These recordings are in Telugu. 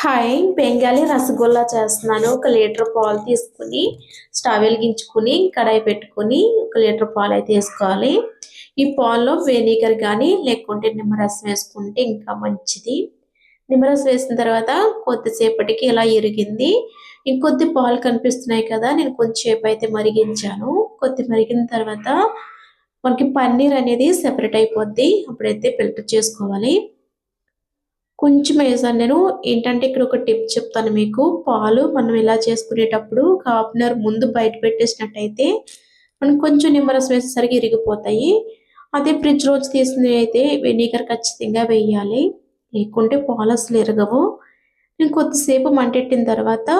హాయ్ బెంగాలీ రసగుల్లా చేస్తున్నాను. ఒక లీటర్ పాలు తీసుకుని స్టవ్ వెలిగించుకుని కడాయి పెట్టుకుని ఒక లీటర్ పాలు అయితే వేసుకోవాలి. ఈ పాల్లో వెనిగర్ కానీ లేకుంటే నిమ్మరసం వేసుకుంటే ఇంకా మంచిది. నిమ్మరసం వేసిన తర్వాత కొద్దిసేపటికి ఇలా ఇరిగింది. ఇంకొద్ది పాలు కనిపిస్తున్నాయి కదా నేను కొంచెంసేపు అయితే మరిగించాను. కొద్ది మరిగిన తర్వాత మనకి పన్నీర్ అనేది సెపరేట్ అయిపోద్ది. అప్పుడైతే ఫిల్టర్ చేసుకోవాలి. కొంచెం వేసాను నేను. ఏంటంటే ఇక్కడ ఒక టిప్ చెప్తాను మీకు. పాలు మనం ఇలా చేసుకునేటప్పుడు ఒక హాఫ్ అన్ అవర్ ముందు బయట పెట్టేసినట్టయితే మనం కొంచెం నిమ్మరసం వేసేసరికి ఇరిగిపోతాయి. అదే ఫ్రిడ్జ్ రోజు తీసినవి అయితే వెనిగర్ ఖచ్చితంగా వేయాలి. లేకుంటే పాలు అసలు ఇరగవు. నేను కొద్దిసేపు మంటెట్టిన తర్వాత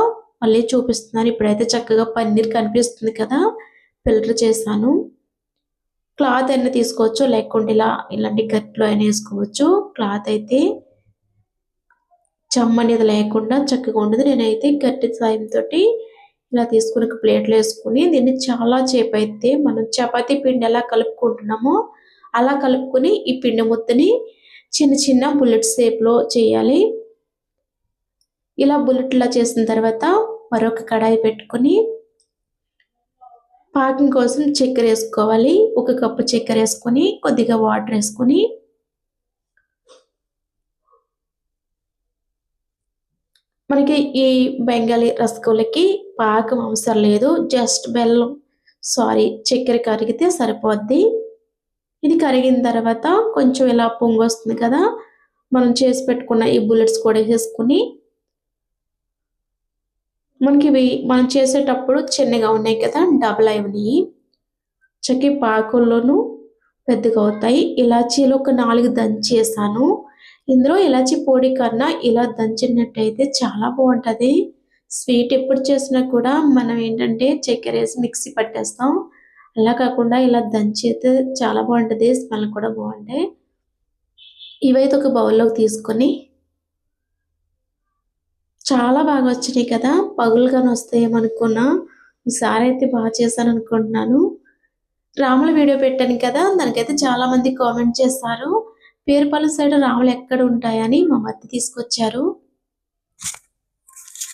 మళ్ళీ చూపిస్తున్నాను. ఇప్పుడైతే చక్కగా పన్నీర్ కనిపిస్తుంది కదా ఫిల్టర్ చేశాను. క్లాత్ అయినా తీసుకోవచ్చు లేకుంటే ఇలా ఇలాంటి గట్లో అయినా వేసుకోవచ్చు. క్లాత్ అయితే చెమ్మ అనేది లేకుండా చక్కగా ఉండదు. నేనైతే గట్టి సాయంతో ఇలా తీసుకుని ఒక ప్లేట్లో వేసుకుని దీన్ని చాలా చేపు అయితే మనం చపాతీ పిండి ఎలా కలుపుకుంటున్నామో అలా కలుపుకొని ఈ పిండి ముద్దని చిన్న చిన్న బుల్లెట్ షేప్లో చేయాలి. ఇలా బుల్లెట్లా చేసిన తర్వాత మరొక కడాయి పెట్టుకొని పాకం కోసం చక్కెర వేసుకోవాలి. ఒక కప్పు చక్కెర వేసుకొని కొద్దిగా వాటర్ వేసుకొని మనకి ఈ బెంగాలీ రసగుల్లకి పాకం అవసరం లేదు జస్ట్ బెల్లం సారీ చక్కెర కరిగితే సరిపోద్ది. ఇది కరిగిన తర్వాత కొంచెం ఇలా పొంగు వస్తుంది కదా మనం చేసి పెట్టుకున్న ఈ బుల్లెట్స్ కూడా వేసుకుని మనకి ఇవి మనం చేసేటప్పుడు చిన్నగా ఉన్నాయి కదా డబుల్ అయినాయి. చక్కెర పాకుల్లోనూ పెద్దగా అవుతాయి. ఇలాచీలు ఒక నాలుగు దంచేసాను. ఇందులో ఇలాచి పొడి కన్నా ఇలా దంచినట్టయితే చాలా బాగుంటుంది. స్వీట్ ఎప్పుడు చేసినా కూడా మనం ఏంటంటే చక్కెర వేసి మిక్సీ పట్టేస్తాం. అలా కాకుండా ఇలా దంచి చాలా బాగుంటుంది స్మెల్ కూడా బాగుంటాయి ఇవైతే ఒక బౌల్లోకి తీసుకొని చాలా బాగా వచ్చినాయి కదా. పగులుగానే వస్తాయేమనుకున్నా ఈసారి అయితే బాగా చేశాను అనుకుంటున్నాను. రాముల వీడియో పెట్టాను కదా దానికైతే చాలా మంది కామెంట్ చేస్తారు పేరుపాలెం సైడ్ రావులు ఎక్కడ ఉంటాయని మా మధ్య తీసుకొచ్చారు.